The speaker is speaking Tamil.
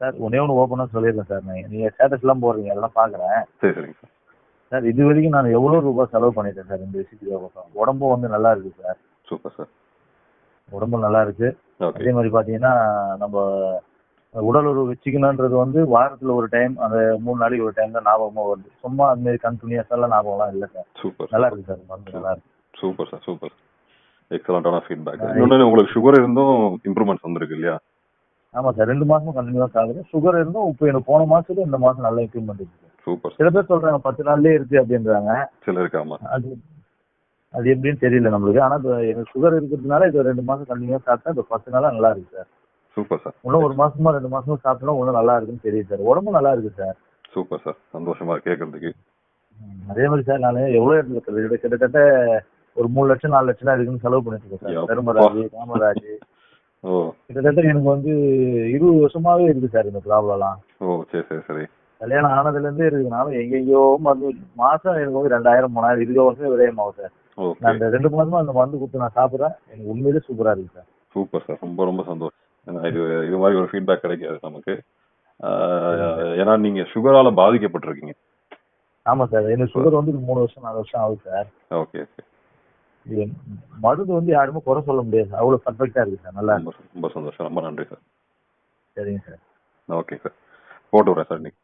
சார் ஒன்னே ஒன்று ஓப்பனாக சொல்லிடுறேன் சார். நீங்கள் நீங்கள் ஸ்டேட்டஸ்லாம் போடுறீங்க எல்லாம் பார்க்குறேன் சரி சரிங்க சார். சார் இது வரைக்கும் நான் எவ்வளோ ரூபாய் செலவு பண்ணிட்டேன் சார் இந்த விஷயத்துக்காக உடம்பும் வந்து நல்லா இருக்கு சார். Super sir. உடம்பும் நல்லா இருக்கு. அதே மாதிரி பார்த்தீங்கன்னா நம்ம உடல் உறவு வச்சுக்கணுன்றது வந்து வாரத்தில் ஒரு டைம் அந்த மூணு நாளைக்கு ஒரு டைம் தான் ஞாபகமாக வருது. சும்மா அந்த மாதிரி கண்டினியூஸாலாம் ஞாபகம்லாம் இல்லை சார். சூப்பர் நல்லா இருக்கு சார் மருந்து நல்லா இருக்கு. Super sir super. எக்ஸலண்டான ஃபீட்பேக் இன்னொன்று உங்களுக்கு சுகர் இருந்தும் இம்ப்ரூவ்மெண்ட்ஸ் வந்திருக்கு இல்லையா? ஆமாம் சார் ரெண்டு மாசமும் கண்டினியூஸ் ஆகுது சுகர் இருந்தும் இப்போ எனக்கு போன மாசத்துல இந்த மாசம் நல்ல இம்ப்ரூவ்மெண்ட் இருக்கு. சூப்பர் சில பேர் சொல்றாங்க பத்து நாள்லயே இருக்கு அப்படின்றாங்க. சிலருக்கு ஆமா. அது அது எப்படின்னு தெரியல நம்மளுக்கு. ஆனா எனக்கு சுகர் இருக்கிறதுனால இது ரெண்டு மாசம் கண்டினியூஸ் சாப்பிட்டா இப்போ பத்து நாளா நல்லா இருக்கு சார். Super sir. இன்னும் ஒரு மாசமா ரெண்டு மாசமா சாப்பிட்டா இன்னும் நல்லா இருக்குன்னு தெரியுது சார். உடம்பும் நல்லா இருக்கு சார். Super sir. சந்தோஷமா கேட்கறதுக்கு அதே மாதிரி சார் நான் எவ்வளவு இடத்துல கிட்ட- கிட்டத்தட்ட ஒரு மூணு லட்சம் நாலு லட்சம் தான் இருக்குன்னு செலவு பண்ணிட்டு இருக்கேன் சார். பெருமராஜ் காமராஜ் கிட்டத்தட்ட எனக்கு வந்து இருபது வருஷமாவே இருக்கு சார் இந்த ப்ராப்ளம்லாம் ஓ சரி சரி சரி. கல்யாணம் ஆனதுல இருந்தே இருக்குனாலும் எங்கெங்கயோ மருந்து மாசம் எனக்கு வந்து ரெண்டாயிரம் மூணாயிரம் இருபது வருஷம் விரயமாகும் சார். நான் இந்த ரெண்டு மாசமா அந்த மருந்து கொடுத்து நான் சாப்பிடுறேன். எனக்கு உண்மையிலே சூப்பரா இருக்கு சார். சூப்பர் சார் ரொம்ப ரொம்ப சந்தோஷம். இது இது மாதிரி ஒரு ஃபீட்பேக் கிடைக்காது நமக்கு. ஏன்னா நீங்க சுகரால பாதிக்கப்பட்டிருக்கீங்க. ஆமா சார் எனக்கு சுகர் வந்து மூணு வருஷம் நாலு வருஷம் ஆகுது சார். Okay okay. மருந்து வந்து யாருமே குறை சொல்ல முடியாது. சார் அவ்வளவு பர்ஃபெக்டா இருக்கு சார். நல்லா ரொம்ப ரொம்ப சந்தோஷம். ரொம்ப நன்றி சார். சரிங்க சார். Okay sir. போட்டு விட்றேன் சார் இன்னைக்கு.